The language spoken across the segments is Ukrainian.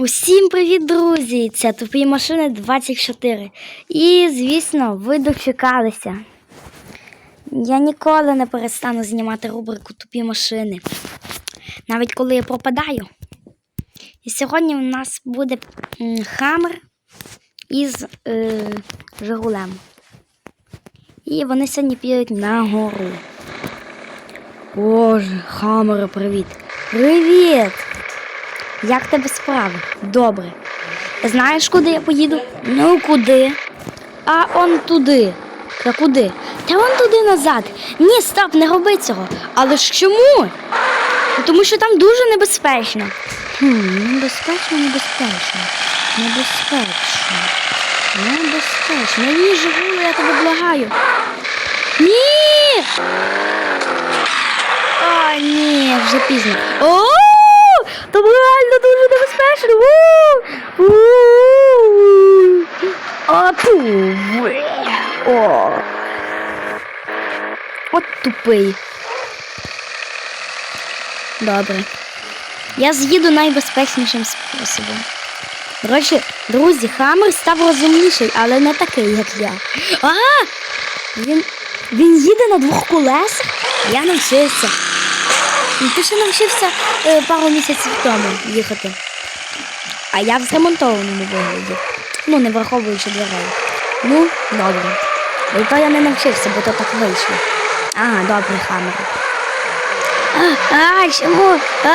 Усім привіт, друзі! Це тупі машини 24. І, звісно, ви дочекалися. Я ніколи не перестану знімати рубрику Тупі машини. Навіть коли я пропадаю. І сьогодні у нас буде хамер із е, Жигулем. І вони сьогодні підуть на гору. Боже, хамери, привіт! Привіт! Як тебе справи? Добре. Знаєш, куди я поїду? Ну куди? А он туди. Та куди? Та он туди назад. Ні, стоп, не роби цього. Але ж чому? Тому що там дуже небезпечно. Хм, небезпечно, небезпечно. Небезпечно. Небезпечно. Ні, Жигуле, я тебе благаю. Ні! О, ні, вже пізно. О! Там реально дуже небезпечно. А ту. О. От тупий. Добре. Я з'їду найбезпечнішим способом. До друзі, Хаммер став розумніший, але не такий, як я. А! Він, він їде на двох колесах? Я навчився. Ти ще навчився е, пару місяців тому їхати. А я в зремонтованому вигляді. Ну, не враховуючи дверей. Ну, добре. Бо то я не навчився, бо то так вийшло. Ага, добре, хамер. А, а, чому? А!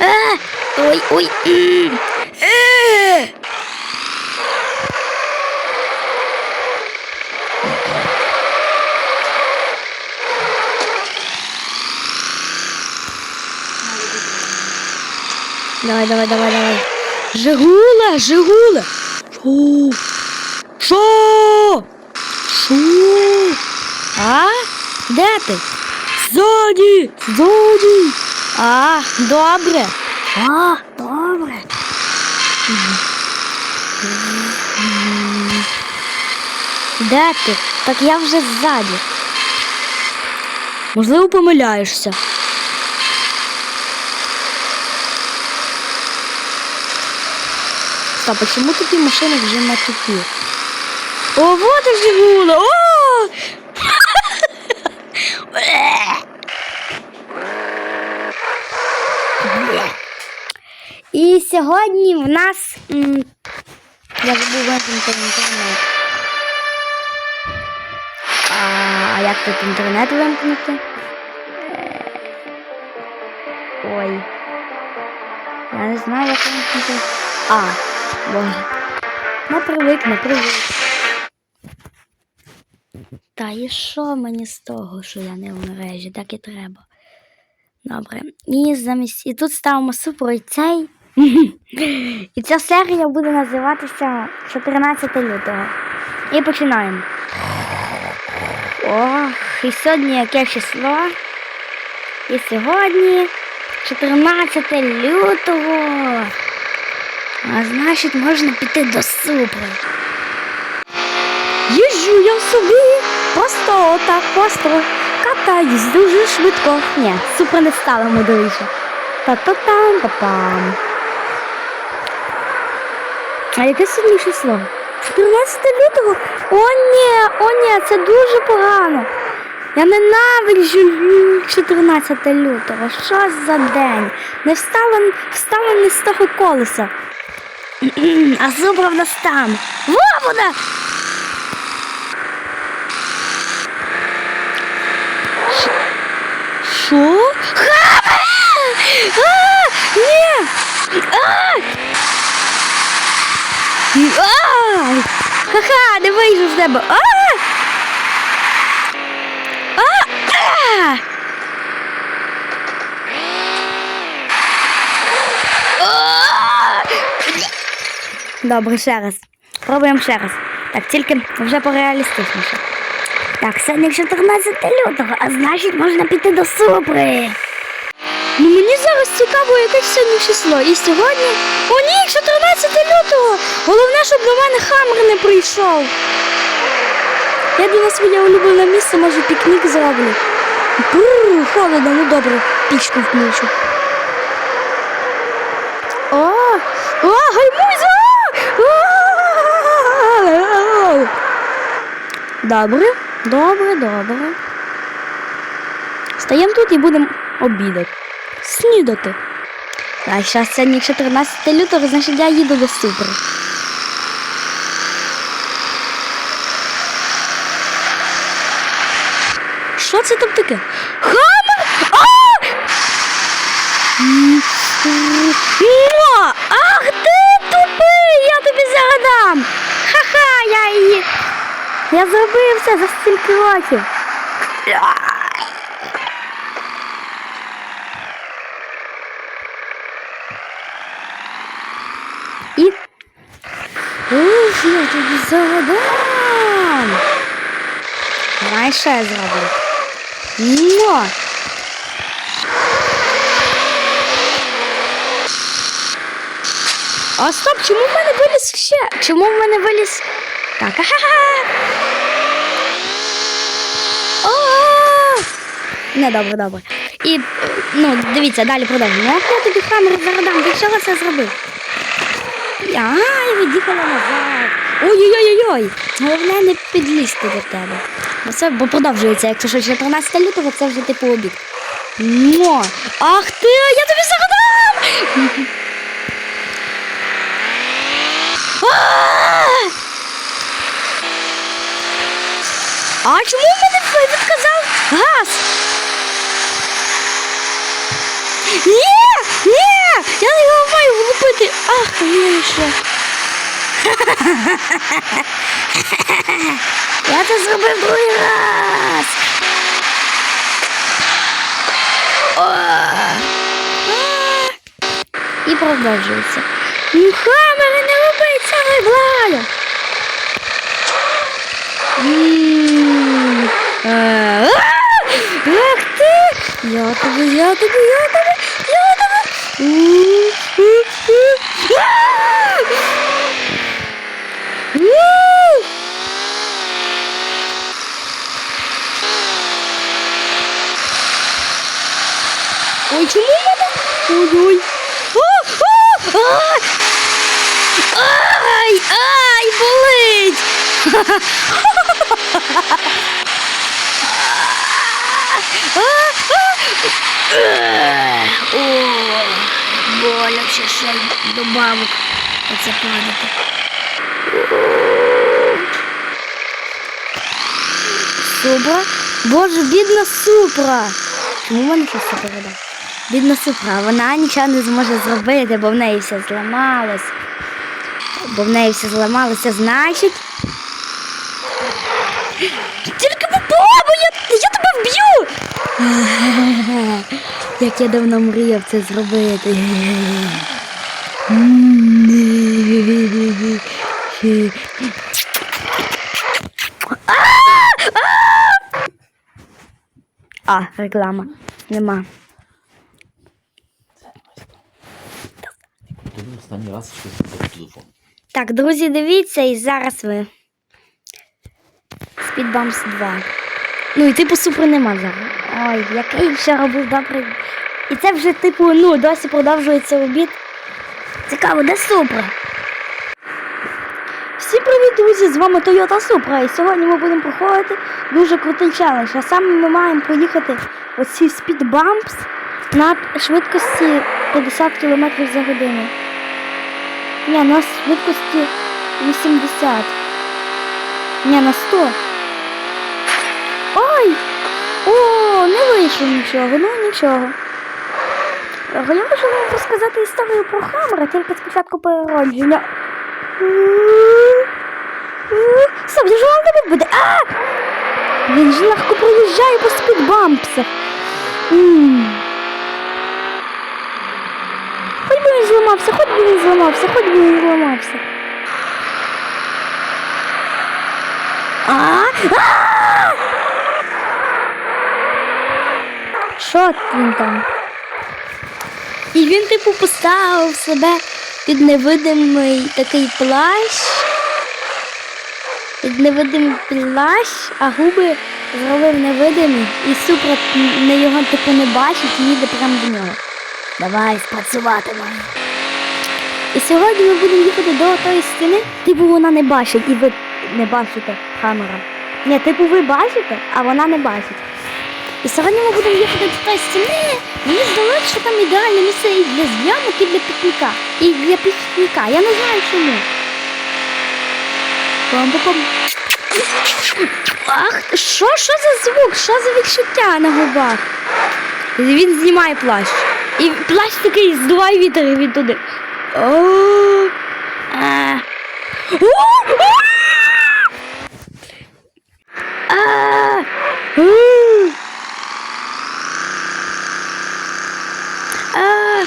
А, а, ой, ой. е. Давай, давай, давай, давай. Жигуле, Жигуле. Шо? Шо? Шо? А? Де ти? Ззаді! Ззаді! А, добре. А, добре. Де ти? Так я вже ззаді. Можливо, помиляєшся. Стоп, а чому такі машини вже не тупі? О, вот і Жигула! О! І сьогодні в нас. Я забув інтернет. А, а як тут інтернет вимкнути? Е, Ой. Я не знаю, як вимкнути. А, боже. Не привик, не привик. Та і що мені з того, що я не в мережі, так і треба. Добре. І замість. І тут ставимо супер цей. І ця серія буде називатися 14 лютого. І починаємо. Ох, і сьогодні яке число? І сьогодні 14 лютого. А значить, можна піти до супри. Їжджу я собі, просто отак просто катаюсь дуже швидко. Ні, супер не стала мудріше. Та-та-там, па-пам. А яке сьогодні число? 14 лютого? О, ні, о, ні, це дуже погано. Я ненавиджу 14 лютого. Що за день? Не встала, встала не з того колеса. А зубра в нас там. Во вона! Що? Хаме! А! Ні! А! А! Ха-ха, не вийшов з тебе. А! А! А! А! Добре, ще раз. Пробуємо ще раз. Так, тільки вже пореалістичніше. Так, сьогодні 14 лютого, а значить можна піти до супри. Ну мені зараз цікаво яке сьогодні число. І сьогодні... О, ні, 14 лютого! Головне, щоб до мене хамер не прийшов. Я для вас моє улюблене місце, може пікнік зроблю. Бррр, холодно, ну добре, пічку включу. О, о, гаймо! Добре, добре, добре. Стаємо тут і будемо обідати. Снідати. А зараз сьогодні 14 лютого, значить я їду до супер. Що це там таке? Хамер! А! Я зробив це за стільки років. І. Ух, я тобі загадам! Давай ще зроблю. Мо! А стоп, чому в мене виліз ще? Чому в мене виліз? Так, ага. О! Не добре, добре. І ну, дивіться, далі продовжуємо. Як я тобі камеру зарадам, ти чого це зробив? А, я від'їхала назад. Ой-ой-ой-ой. Головне не підлізти до тебе. Бо це бо продовжується, якщо що 14 лютого, це вже типу обід. Мо! Ах ти, я тобі загадав! А! А чому мене відказав газ? Ні! Ні! Я його маю влупити! Ах, ще. Я це зробив другий раз. О! І продовжується. Ну, хамери не робить це благаю. М, е, а! Ах ти! Я тебе, я тебе, я тебе, я тебе. М, м, м. А! У! Ой, чому в мене? Ой-ой. Ай, ай, болить! О, боляче ще й добавок оце падати. Супра? Боже, бідна супра. Чому в мене щось вода? Бідна супра, вона нічого не зможе зробити, бо в неї все зламалось. Бо в неї все зламалося, значить. Тільки попробуй, я, я тебе вб'ю. Як я давно мріяв це зробити. А, реклама. Нема. Коли останній раз зробив телефон. Так, друзі, дивіться, і зараз ви. Speed Bumps 2. Ну і типу супер нема зараз. Ой, який ще робив добрий. І це вже, типу, ну, досі продовжується обід. Цікаво, де супер? Всім привіт, друзі! З вами Toyota Supra. І сьогодні ми будемо проходити дуже крутий челендж. А саме ми маємо проїхати оці Bumps на швидкості 50 км за годину. Ні, на швидкості 80. Ні, на 100. Ой! О, не вийшло нічого, ну нічого. Я хочу вам розказати історію про Хаммера, тільки спочатку переродження. Я ж вам тобі буде. А! Він ж легко проїжджає по спідбампсах. М. Хоч би він зламався, хоч би він зламався, хоч би він зламався. А? Що він там? І він, типу, поставив себе під невидимий такий плащ. Під невидимий плащ, а губи зробив невидимий, і супра не його типу не бачить і їде прямо до нього. Давай, спрацюватиме. І сьогодні ми будемо їхати до тої стіни, типу вона не бачить, і ви не бачите камера. Ні, типу ви бачите, а вона не бачить. І сьогодні ми будемо їхати до тої стіни. Мені здалося, що там ідеальне місце і для зйомок, і для пікніка. І для пікніка. Я не знаю чому. Пам-пам-пам. Ах, що, що за звук? Що за відчуття на губах? Він знімає плащ. І плащ такий здуває вітер і він туди. О, а. О, а! А! У! А!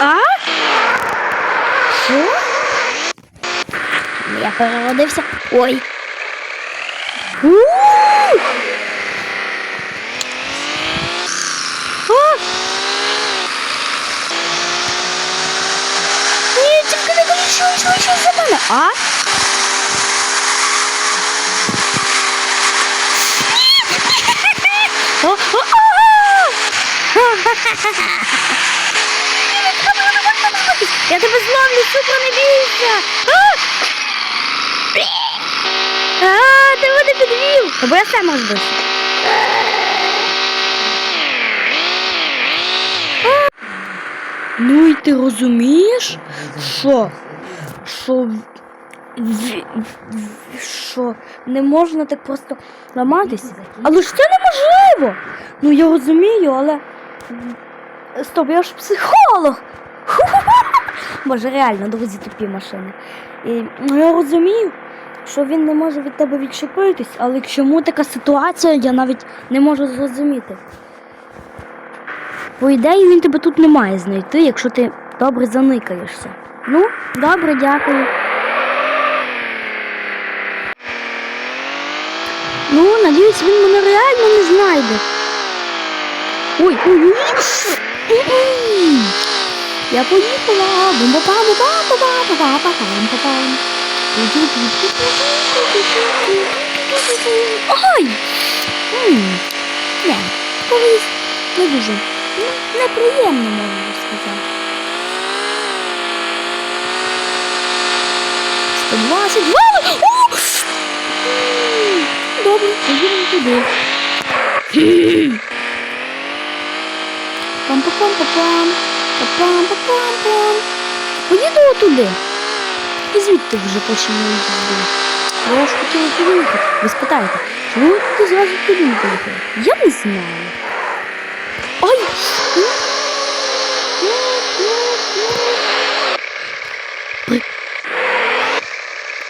А? Що? Я переродився. Ой. У! А! Ні, що за мене, а? Я тебе зловлю, супер, не бійся! А, ти мене підвів! Або я сам розбився. Ну і ти розумієш, що, що, що не можна так просто ламатися. Але ж це неможливо. Ну я розумію, але. Стоп, я ж психолог. Боже, реально, друзі, тупі машини. І, ну, я розумію, що він не може від тебе відчепитись, але чому така ситуація, я навіть не можу зрозуміти. По ідеї він тебе тут не має знайти, якщо ти добре заникаєшся. Ну, добре, дякую. Ну, надіюсь, він мене реально не знайде. Ой, ой, ой. М-м. Я поїхала. Ой! Не, колись не дуже. Неприємно, можна сказати. 120 Вау! О! Добре, поїдемо туди. Пам-пам-пам-пам. Пам-пам-пам-пам. Поїду туди. І звідти вже почнемо їздити. Я ж хотіла поїхати. Ви спитаєте, чому ти зразу туди не поїхала? Я не знаю. Ой!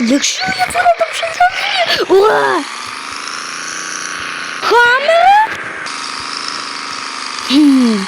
Якщо я це не там щось зроблю. Ура! Хамера? Хм.